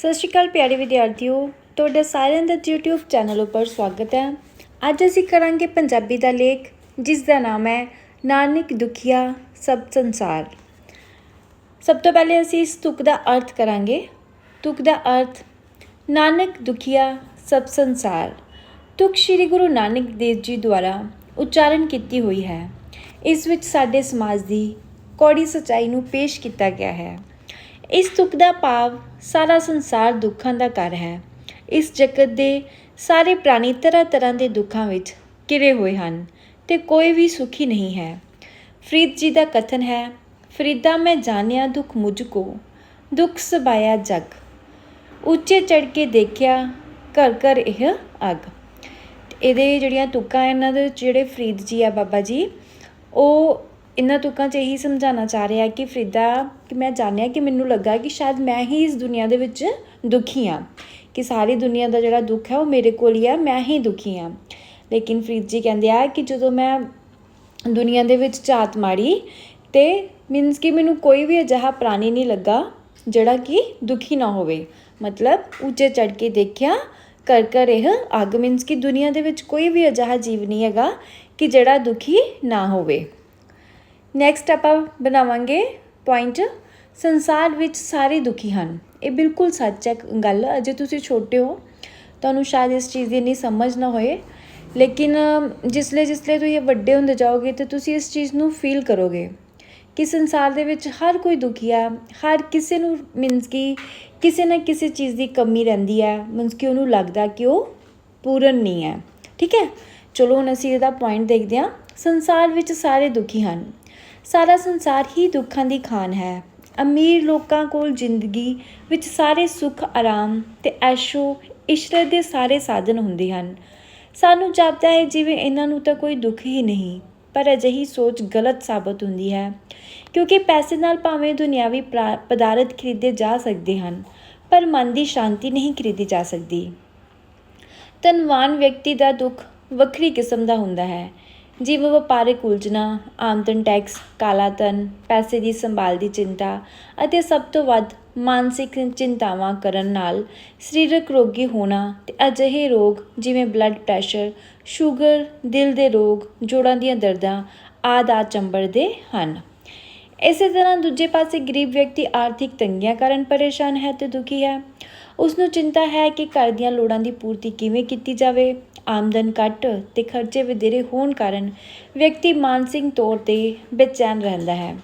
ਸਤਿ ਸ਼੍ਰੀ ਅਕਾਲ ਪਿਆਰੇ ਵਿਦਿਆਰਥੀਓ, ਤੁਹਾਡਾ ਸਾਰਿਆਂ ਦਾ YouTube ਚੈਨਲ ਉੱਪਰ ਸਵਾਗਤ ਹੈ। ਅੱਜ ਅਸੀਂ ਕਰਾਂਗੇ ਪੰਜਾਬੀ ਦਾ ਲੇਖ ਜਿਸ ਦਾ ਨਾਮ ਹੈ ਨਾਨਕ ਦੁਖੀਆ ਸਭ ਸੰਸਾਰ। ਸਭ ਤੋਂ ਪਹਿਲੇ ਅਸੀਂ ਇਸ ਤੁਕ ਦਾ ਅਰਥ ਕਰਾਂਗੇ। ਤੁਕ ਦਾ ਅਰਥ, ਨਾਨਕ ਦੁਖੀਆ ਸਭ ਸੰਸਾਰ। ਤੁਕ ਸ੍ਰੀ ਗੁਰੂ ਨਾਨਕ ਦੇਵ ਜੀ ਦੁਆਰਾ ਉਚਾਰਨ ਕੀਤੀ ਹੋਈ ਹੈ। ਇਸ ਵਿੱਚ ਸਾਡੇ ਸਮਾਜ ਦੀ ਕੌੜੀ ਸਚਾਈ ਨੂੰ ਪੇਸ਼ ਕੀਤਾ ਗਿਆ ਹੈ। ਇਸ ਤੁਕ ਦਾ ਭਾਵ ਸਾਰਾ ਸੰਸਾਰ ਦੁੱਖਾਂ ਦਾ ਘਰ ਹੈ। ਇਸ ਜਗਤ ਦੇ ਸਾਰੇ ਪ੍ਰਾਣੀ ਤਰ੍ਹਾਂ ਤਰ੍ਹਾਂ ਦੇ ਦੁੱਖਾਂ ਵਿੱਚ ਘਿਰੇ ਹੋਏ ਹਨ ਤੇ ਕੋਈ ਵੀ ਸੁਖੀ ਨਹੀਂ ਹੈ। ਫਰੀਦ ਜੀ ਦਾ ਕਥਨ ਹੈ, ਫਰੀਦਾ ਮੈਂ ਜਾਣਿਆ ਦੁੱਖ ਮੁਝ ਕੋ ਦੁੱਖ ਸਬਾਇਆ ਜਗ। ਉੱਚੇ ਚੜ ਕੇ ਦੇਖਿਆ ਘਰ ਘਰ ਇਹ ਅਗ। ਇਹਦੇ ਜਿਹੜੀਆਂ ਤੁਕਾਂ ਇਹਨਾਂ ਦੇ ਜਿਹੜੇ ਫਰੀਦ ਜੀ ਆ ਬਾਬਾ ਜੀ, ਉਹ ਇਹਨਾਂ ਤੁਕਾਂ 'ਚ ਇਹੀ ਸਮਝਾਉਣਾ ਚਾਹ ਰਿਹਾ ਕਿ ਫਰੀਦਾ, ਕਿ ਮੈਂ ਜਾਣਿਆ ਕਿ ਮੈਨੂੰ ਲੱਗਾ ਕਿ ਸ਼ਾਇਦ ਮੈਂ ਹੀ ਇਸ ਦੁਨੀਆ ਦੇ ਵਿੱਚ ਦੁਖੀ ਹਾਂ, ਕਿ ਸਾਰੀ ਦੁਨੀਆ ਦਾ ਜਿਹੜਾ ਦੁੱਖ ਹੈ ਉਹ ਮੇਰੇ ਕੋਲ ਹੀ ਆ, ਮੈਂ ਹੀ ਦੁਖੀ ਹਾਂ। ਲੇਕਿਨ ਫਰੀਦ ਜੀ ਕਹਿੰਦੇ ਆ ਕਿ ਜਦੋਂ ਮੈਂ ਦੁਨੀਆ ਦੇ ਵਿੱਚ ਝਾਤ ਮਾਰੀ ਤੇ ਮੀਨਸ ਕਿ ਮੈਨੂੰ ਕੋਈ ਵੀ ਅਜਿਹਾ ਪ੍ਰਾਣੀ ਨਹੀਂ ਲੱਗਾ ਜਿਹੜਾ ਕਿ ਦੁਖੀ ਨਾ ਹੋਵੇ। ਮਤਲਬ ਉੱਚੇ ਚੜ ਕੇ ਦੇਖਿਆ ਕਰ ਕਰ ਇਹ ਅੱਗ ਮੀਨਸ ਕਿ ਦੁਨੀਆ ਦੇ ਵਿੱਚ ਕੋਈ ਵੀ ਅਜਿਹਾ ਜੀਵ ਨਹੀਂ ਹੈਗਾ ਕਿ ਜਿਹੜਾ ਦੁਖੀ ਨਾ ਹੋਵੇ। ਨੈਕਸਟ ਆਪਾਂ ਬਣਾਵਾਂਗੇ ਪੁਆਇੰਟ ਸੰਸਾਰ ਵਿੱਚ ਸਾਰੇ ਦੁਖੀ ਹਨ। ਇਹ ਬਿਲਕੁਲ ਸੱਚ ਹੈ ਗੱਲ। ਅਜੇ ਤੁਸੀਂ ਛੋਟੇ ਹੋ, ਤੁਹਾਨੂੰ ਸ਼ਾਇਦ ਇਸ ਚੀਜ਼ ਦੀ ਇੰਨੀ ਸਮਝ ਨਾ ਹੋਏ। ਲੇਕਿਨ, ਜਿਸਲੇ ਜਿਸਲੇ ਤੁਸੀਂ ਵੱਡੇ ਹੁੰਦੇ ਜਾਓਗੇ ਤੇ ਤੁਸੀਂ ਇਸ ਚੀਜ਼ ਨੂੰ ਫੀਲ ਕਰੋਗੇ ਕਿ ਸੰਸਾਰ ਦੇ ਵਿੱਚ ਹਰ ਕੋਈ ਦੁਖੀ ਆ, ਹਰ ਕਿਸੇ ਨੂੰ ਮੀਨਸ ਕਿ ਕਿਸੇ ਨਾ ਕਿਸੇ ਚੀਜ਼ ਦੀ ਕਮੀ ਰਹਿੰਦੀ ਹੈ। ਮੀਨਸ ਕਿ ਉਹਨੂੰ ਲੱਗਦਾ ਕਿ ਉਹ ਪੂਰਨ ਨਹੀਂ ਹੈ। ਠੀਕ ਹੈ? ਚਲੋ ਹੁਣ ਅਸੀਂ ਇਹਦਾ ਪੁਆਇੰਟ ਦੇਖਦੇ ਹਾਂ। ਸੰਸਾਰ ਵਿੱਚ ਸਾਰੇ ਦੁਖੀ ਹਨ। ਸਾਰਾ ਸੰਸਾਰ ਹੀ ਦੁੱਖਾਂ ਦੀ ਖਾਨ ਹੈ। ਅਮੀਰ ਲੋਕਾਂ ਕੋਲ ਜ਼ਿੰਦਗੀ ਵਿੱਚ ਸਾਰੇ ਸੁੱਖ, ਆਰਾਮ ਤੇ ਐਸ਼ੋ, ਇਸ਼ਰਤ ਦੇ ਸਾਰੇ ਸਾਧਨ ਹੁੰਦੇ ਹਨ। ਸਾਨੂੰ ਜਾਪਦਾ ਹੈ, ਜਿਵੇਂ ਇਹਨਾਂ ਨੂੰ ਤਾਂ ਕੋਈ ਦੁੱਖ ਹੀ ਨਹੀਂ, ਪਰ ਅਜਿਹੀ ਸੋਚ ਗਲਤ ਸਾਬਤ ਹੁੰਦੀ ਹੈ, ਕਿਉਂਕਿ ਪੈਸੇ ਨਾਲ ਭਾਵੇਂ ਦੁਨਿਆਵੀ ਪ੍ਰਾ- ਪਦਾਰਥ ਖਰੀਦੇ ਜਾ ਸਕਦੇ ਹਨ, ਪਰ ਮਨ ਦੀ ਸ਼ਾਂਤੀ ਨਹੀਂ ਖਰੀਦੀ ਜਾ ਸਕਦੀ। ਧਨਵਾਨ ਵਿਅਕਤੀ ਦਾ ਦੁੱਖ ਵੱਖਰੀ ਕਿਸਮ ਦਾ ਹੁੰਦਾ ਹੈ। ਜਿਵੇਂ ਵਪਾਰਕ ਉਲਝਣਾ, ਆਮਦਨ ਟੈਕਸ ਕਾਲਾ ਧਨ ਪੈਸੇ ਦੀ ਸੰਭਾਲ ਦੀ ਚਿੰਤਾ ਅਤੇ ਸਭ ਤੋਂ ਵੱਧ ਮਾਨਸਿਕ ਚਿੰਤਾਵਾਂ ਕਰਨ ਨਾਲ ਸਰੀਰਕ ਰੋਗੀ ਹੋਣਾ ਤੇ ਅਜਿਹੇ ਰੋਗ ਜਿਵੇਂ ਬਲੱਡ ਪ੍ਰੈਸ਼ਰ ਸ਼ੂਗਰ ਦਿਲ ਦੇ ਰੋਗ, ਜੋੜਾਂ ਦੀਆਂ ਦਰਦਾਂ ਆਦਿ ਆ ਚੰਬੜਦੇ ਹਨ। ਇਸੇ ਤਰ੍ਹਾਂ ਦੂਜੇ ਪਾਸੇ ਗਰੀਬ ਵਿਅਕਤੀ ਆਰਥਿਕ ਤੰਗੀਆਂ ਕਾਰਨ ਪਰੇਸ਼ਾਨ ਹੈ ਤੇ ਦੁਖੀ ਹੈ। ਉਸ ਨੂੰ ਚਿੰਤਾ ਹੈ ਕਿ ਘਰ ਦੀਆਂ ਲੋੜਾਂ ਦੀ ਪੂਰਤੀ ਕਿਵੇਂ ਕੀਤੀ ਜਾਵੇ। ਆਮਦਨ ਘੱਟ ਤੇ ਖਰਚੇ ਵਧੇਰੇ ਹੋਣ ਕਾਰਨ ਵਿਅਕਤੀ ਮਾਨਸਿਕ ਤੌਰ ਤੇ ਬੇਚੈਨ ਰਹਿੰਦਾ ਹੈ।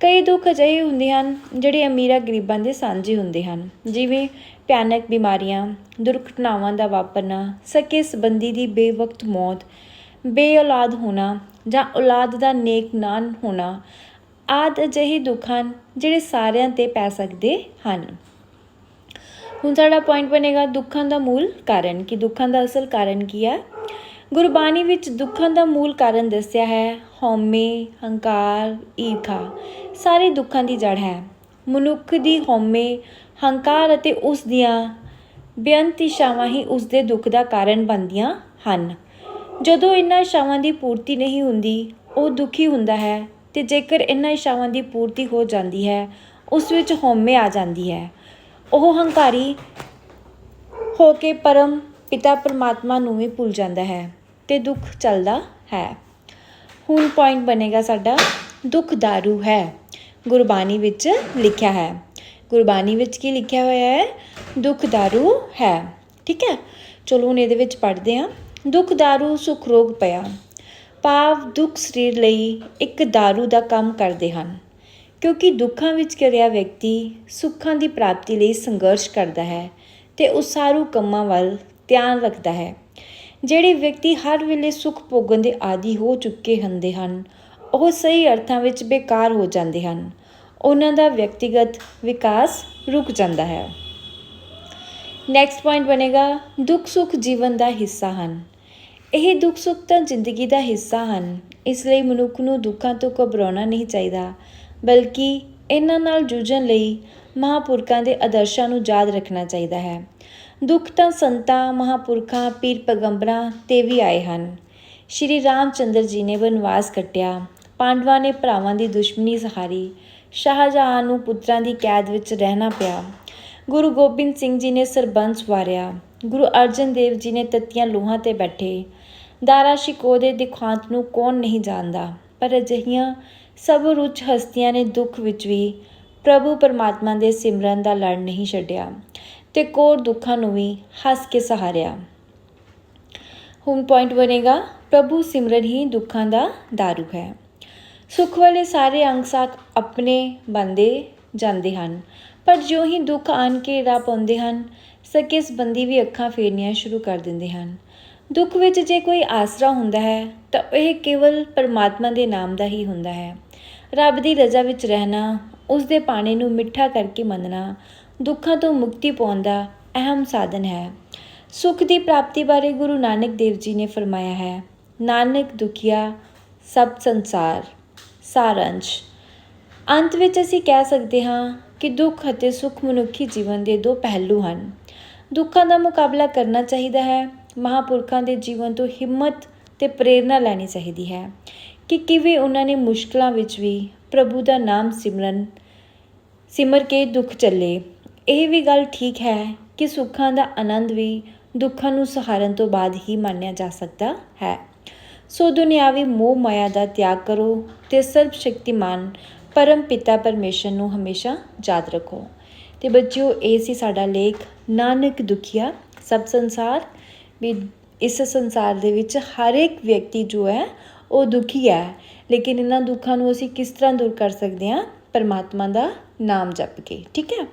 ਕਈ ਦੁੱਖ ਅਜਿਹੇ ਹੁੰਦੇ ਹਨ ਜਿਹੜੇ ਅਮੀਰਾਂ ਗਰੀਬਾਂ ਦੇ ਸਾਂਝੇ ਹੁੰਦੇ ਹਨ। ਜਿਵੇਂ ਭਿਆਨਕ ਬਿਮਾਰੀਆਂ, ਦੁਰਘਟਨਾਵਾਂ ਦਾ ਵਾਪਰਨਾ, ਸਕੇ ਸੰਬੰਧੀ ਦੀ ਬੇਵਕਤ ਮੌਤ, ਬੇਔਲਾਦ ਹੋਣਾ ਜਾਂ ਔਲਾਦ ਦਾ ਨੇਕ ਨਾਨ ਹੋਣਾ ਆਦਿ ਅਜਿਹੇ ਦੁੱਖ ਹਨ ਜਿਹੜੇ ਸਾਰਿਆਂ ਤੇ ਪੈ ਸਕਦੇ ਹਨ। ਹੁਣ ਸਾਡਾ ਪੁਆਇੰਟ ਬਣੇਗਾ ਦੁੱਖਾਂ ਦਾ ਮੂਲ ਕਾਰਨ ਕਿ, ਦੁੱਖਾਂ ਦਾ ਅਸਲ ਕਾਰਨ ਕੀ ਹੈ ਗੁਰਬਾਣੀ ਵਿੱਚ ਦੁੱਖਾਂ ਦਾ ਮੂਲ ਕਾਰਨ ਦੱਸਿਆ ਹੈ, ਹਉਮੈ, ਹੰਕਾਰ, ਈਰਖਾ, ਸਾਰੇ ਦੁੱਖਾਂ ਦੀ ਜੜ ਹੈ। ਮਨੁੱਖ ਦੀ ਹਉਮੈ, ਹੰਕਾਰ ਅਤੇ ਉਸ ਦੀਆਂ ਬੇਅੰਤ ਇਛਾਵਾਂ ਹੀ ਉਸ ਦੇ ਦੁੱਖ ਦਾ ਕਾਰਨ ਬਣਦੀਆਂ ਹਨ। ਜਦੋਂ ਇਹਨਾਂ ਇਛਾਵਾਂ ਦੀ ਪੂਰਤੀ ਨਹੀਂ ਹੁੰਦੀ, ਉਹ ਦੁਖੀ ਹੁੰਦਾ ਹੈ। ਤੇ ਜੇਕਰ ਇਹਨਾਂ ਇਛਾਵਾਂ ਦੀ ਪੂਰਤੀ ਹੋ ਜਾਂਦੀ ਹੈ ਉਸ ਵਿੱਚ ਹਉਮੈ ਆ ਜਾਂਦੀ ਹੈ ਉਹ ਹੰਕਾਰੀ ਹੋ ਕੇ ਪਰਮ ਪਿਤਾ ਪਰਮਾਤਮਾ ਨੂੰ ਵੀ ਭੁੱਲ ਜਾਂਦਾ ਹੈ ਤੇ ਦੁੱਖ ਚੱਲਦਾ ਹੈ ਹੁਣ ਪੁਆਇੰਟ ਬਣੇਗਾ ਸਾਡਾ ਦੁੱਖ दारू ਹੈ ਗੁਰਬਾਣੀ ਵਿੱਚ ਲਿਖਿਆ ਹੈ ਗੁਰਬਾਣੀ ਵਿੱਚ ਕੀ ਲਿਖਿਆ ਹੋਇਆ ਹੈ ਦੁੱਖ दारू ਹੈ ਠੀਕ ਹੈ ਚਲੋ ਹੁਣ ਇਹਦੇ ਵਿੱਚ ਪੜ੍ਹਦੇ ਹਾਂ ਦੁੱਖ दारू ਸੁਖ ਰੋਗ ਪਿਆ ਭਾਵ ਦੁੱਖ ਸਰੀਰ ਲਈ ਇੱਕ ਦਾਰੂ ਦਾ ਕੰਮ ਕਰਦੇ ਹਨ, ਕਿਉਂਕਿ ਦੁੱਖਾਂ ਵਿੱਚ ਘਿਰਿਆ ਵਿਅਕਤੀ ਸੁੱਖਾਂ ਦੀ ਪ੍ਰਾਪਤੀ ਲਈ ਸੰਘਰਸ਼ ਕਰਦਾ ਹੈ ਤੇ ਉਸਾਰੂ ਕੰਮਾਂ ਵੱਲ ਧਿਆਨ ਰੱਖਦਾ ਹੈ। ਜਿਹੜੇ ਵਿਅਕਤੀ ਹਰ ਵੇਲੇ ਸੁੱਖ ਭੋਗਣ ਦੇ ਆਦੀ ਹੋ ਚੁੱਕੇ ਹੁੰਦੇ ਹਨ, ਉਹ ਸਹੀ ਅਰਥਾਂ ਵਿੱਚ ਬੇਕਾਰ ਹੋ ਜਾਂਦੇ ਹਨ। ਉਹਨਾਂ ਦਾ ਵਿਅਕਤੀਗਤ ਵਿਕਾਸ ਰੁਕ ਜਾਂਦਾ ਹੈ। ਨੈਕਸਟ ਪੁਆਇੰਟ ਬਣੇਗਾ ਦੁੱਖ ਸੁੱਖ ਜੀਵਨ ਦਾ ਹਿੱਸਾ ਹਨ। ਇਹ ਦੁੱਖ ਸੁੱਖ ਤਾਂ ਜ਼ਿੰਦਗੀ ਦਾ ਹਿੱਸਾ ਹਨ। ਇਸ ਲਈ ਮਨੁੱਖ ਨੂੰ ਦੁੱਖਾਂ ਤੋਂ ਘਬਰਾਉਣਾ ਨਹੀਂ ਚਾਹੀਦਾ, ਬਲਕਿ ਇਹਨਾਂ ਨਾਲ ਜੂਝਣ ਲਈ ਮਹਾਪੁਰਖਾਂ ਦੇ ਆਦਰਸ਼ਾਂ ਨੂੰ ਯਾਦ ਰੱਖਣਾ ਚਾਹੀਦਾ ਹੈ। ਦੁੱਖ ਤਾਂ ਸੰਤਾਂ, ਮਹਾਪੁਰਖਾਂ, ਪੀਰ ਪੈਗੰਬਰਾਂ ਤੇ ਵੀ ਆਏ ਹਨ। ਸ਼੍ਰੀ ਰਾਮਚੰਦਰ ਜੀ ਨੇ ਵਨਵਾਸ ਕੱਟਿਆ। ਪਾਂਡਵਾਂ ਨੇ ਭਰਾਵਾਂ ਦੀ ਦੁਸ਼ਮਣੀ ਸਹਾਰੀ। ਸ਼ਾਹਜਹਾਨ ਨੂੰ ਪੁੱਤਰਾਂ ਦੀ ਕੈਦ ਵਿੱਚ ਰਹਿਣਾ ਪਿਆ। ਗੁਰੂ ਗੋਬਿੰਦ ਸਿੰਘ ਜੀ ਨੇ ਸਰਬੰਸ ਵਾਰਿਆ। ਗੁਰੂ ਅਰਜਨ ਦੇਵ ਜੀ ਨੇ ਤੱਤੀਆਂ ਲੋਹਾਂ ਤੇ ਬੈਠੇ। ਦਾਰਾ ਸ਼ਿਕੋ ਦੇ ਦਿਖਾਂਤ ਨੂੰ ਕੌਣ ਨਹੀਂ ਜਾਣਦਾ, ਪਰ ਅਜਿਹੀਆਂ ਸਭ ਰੁੱਚ ਹਸਤੀਆਂ ਨੇ ਦੁੱਖ ਵਿੱਚ ਵੀ ਪ੍ਰਭੂ ਪਰਮਾਤਮਾ ਦੇ ਸਿਮਰਨ ਦਾ ਲੜ ਨਹੀਂ ਛੱਡਿਆ ਤੇ ਕੋਰ ਦੁੱਖਾਂ ਨੂੰ ਵੀ ਹੱਸ ਕੇ ਸਹਾਰਿਆ। ਹੁਣ ਪੁਆਇੰਟ ਬਣੇਗਾ, ਪ੍ਰਭੂ ਸਿਮਰਨ ਹੀ ਦੁੱਖਾਂ ਦਾ ਦਾਰੂ ਹੈ। ਸੁਖ ਵਾਲੇ ਸਾਰੇ ਅੰਗ ਸਾਕ ਆਪਣੇ ਬੰਦੇ ਜਾਂਦੇ ਹਨ। ਪਰ ਜਿਉਂ ਹੀ ਦੁੱਖ ਆਣ ਕੇ ਰਾਹ ਪਾਉਂਦੇ ਹਨ, ਸਕੇ ਸੰਬੰਧੀ ਵੀ ਅੱਖਾਂ ਫੇਰਨੀਆਂ ਸ਼ੁਰੂ ਕਰ ਦਿੰਦੇ ਹਨ। ਦੁੱਖ ਵਿੱਚ ਜੇ ਕੋਈ ਆਸਰਾ ਹੁੰਦਾ ਹੈ, ਤਾਂ ਇਹ ਕੇਵਲ ਪਰਮਾਤਮਾ ਦੇ ਨਾਮ ਦਾ ਹੀ ਹੁੰਦਾ ਹੈ। ਰੱਬ ਦੀ ਰਜ਼ਾ ਵਿੱਚ ਰਹਿਣਾ, ਉਸ ਦੇ ਪਾਣੀ ਨੂੰ ਮਿੱਠਾ ਕਰਕੇ ਮੰਨਣਾ, ਦੁੱਖਾਂ ਤੋਂ ਮੁਕਤੀ ਪਾਉਣ ਦਾ ਅਹਿਮ ਸਾਧਨ ਹੈ। ਸੁਖ ਦੀ ਪ੍ਰਾਪਤੀ ਬਾਰੇ ਗੁਰੂ ਨਾਨਕ ਦੇਵ ਜੀ ਨੇ ਫਰਮਾਇਆ ਹੈ, ਨਾਨਕ ਦੁਖੀਆ, ਸਭ ਸੰਸਾਰ, ਸਾਰੰਸ਼। ਅੰਤ ਵਿੱਚ ਅਸੀਂ ਕਹਿ ਸਕਦੇ ਹਾਂ ਕਿ ਦੁੱਖ ਅਤੇ ਸੁੱਖ ਮਨੁੱਖੀ ਜੀਵਨ ਦੇ ਦੋ ਪਹਿਲੂ ਹਨ। ਦੁੱਖਾਂ ਦਾ ਮੁਕਾਬਲਾ ਕਰਨਾ ਚਾਹੀਦਾ ਹੈ। ਮਹਾਪੁਰਖਾਂ ਦੇ ਜੀਵਨ ਤੋਂ ਹਿੰਮਤ ਤੇ ਪ੍ਰੇਰਣਾ ਲੈਣੀ ਚਾਹੀਦੀ ਹੈ ਕਿ ਕਿਵੇਂ ਉਹਨਾਂ ਨੇ ਮੁਸ਼ਕਲਾਂ ਵਿੱਚ ਵੀ ਪ੍ਰਭੂ ਦਾ ਨਾਮ ਸਿਮਰਨ, ਸਿਮਰ ਕੇ ਦੁੱਖ ਚੱਲੇ। ਇਹ ਵੀ ਗੱਲ ਠੀਕ ਹੈ ਕਿ ਸੁੱਖਾਂ ਦਾ ਆਨੰਦ ਵੀ ਦੁੱਖਾਂ ਨੂੰ ਸਹਾਰਨ ਤੋਂ ਬਾਅਦ ਹੀ ਮੰਨਿਆ ਜਾ ਸਕਦਾ ਹੈ। ਸੋ ਦੁਨਿਆਵੀ ਮੋਹ ਮਾਇਆ ਦਾ ਤਿਆਗ ਕਰੋ ਤੇ ਸਰਬ ਸ਼ਕਤੀਮਾਨ ਪਰਮ ਪਿਤਾ ਪਰਮੇਸ਼ਰ ਨੂੰ ਹਮੇਸ਼ਾ ਯਾਦ ਰੱਖੋ। ਤੇ ਬੱਚਿਓ, ਇਹ ਸੀ ਸਾਡਾ ਲੇਖ, ਨਾਨਕ ਦੁਖੀਆ, ਸਭ ਸੰਸਾਰ। ਵੀ ਇਸ ਸੰਸਾਰ ਦੇ ਵਿੱਚ ਹਰ ਇੱਕ ਵਿਅਕਤੀ ਜੋ ਹੈ, ਉਹ ਦੁਖੀ ਹੈ। ਲੇਕਿਨ ਇਹਨਾਂ ਦੁੱਖਾਂ ਨੂੰ ਅਸੀਂ ਕਿਸ ਤਰ੍ਹਾਂ ਦੂਰ ਕਰ ਸਕਦੇ ਹਾਂ? ਪਰਮਾਤਮਾ ਦਾ ਨਾਮ ਜਪ ਕੇ। ਠੀਕ ਹੈ?